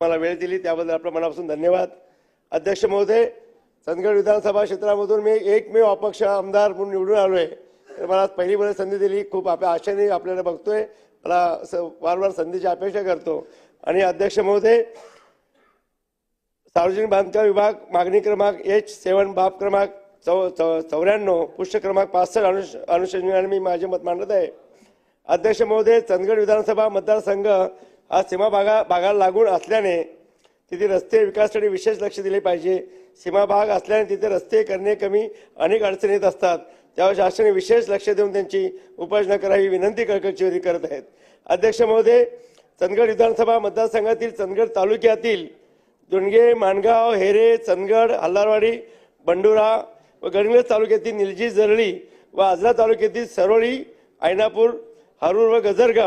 मला वेळ दिली त्याबद्दल आपल्या मनापासून धन्यवाद. अध्यक्ष महोदय चंदगड विधानसभा क्षेत्रामधून मी एकमेव अपक्ष आमदार म्हणून निवडून आहे तर मला आज पहिली वेळ संधी दिली. खूप आपल्या आशेने आपल्याला बघतोय. मला असं वारंवार संधीची अपेक्षा करतो. आणि अध्यक्ष महोदय सार्वजनिक बांधकाम विभाग मागणी क्रमांक एच सेवन बाब क्रमांक चौ चौ चौऱ्याण्णव पुष्य क्रमांक पासष्ट अनुष अनुषंगाने मी माझे मत मांडत आहे. अध्यक्ष महोदय चंदगड विधानसभा मतदारसंघ आज सीमा भागा भागाला लागून असल्याने तिथे रस्ते विकासासाठी विशेष लक्ष दिले पाहिजे. सीमा भाग असल्याने तिथे रस्ते करणे कमी अनेक अडचणी येत असतात. त्यावर शासनाने विशेष लक्ष देऊन त्यांची उपाययोजना करावी विनंती कळकळची करत आहेत. अध्यक्ष महोदय चंदगड विधानसभा मतदारसंघातील चंदगड तालुक्यातील दुणगे माणगाव हेरे चंदगड हल्लारवाडी बंडुरा व गडहिंग्लज तालुक्यातील निलजी जरळी व आजरा तालुक्यातील सरोळी ऐनापूर हारूर व गजरगाव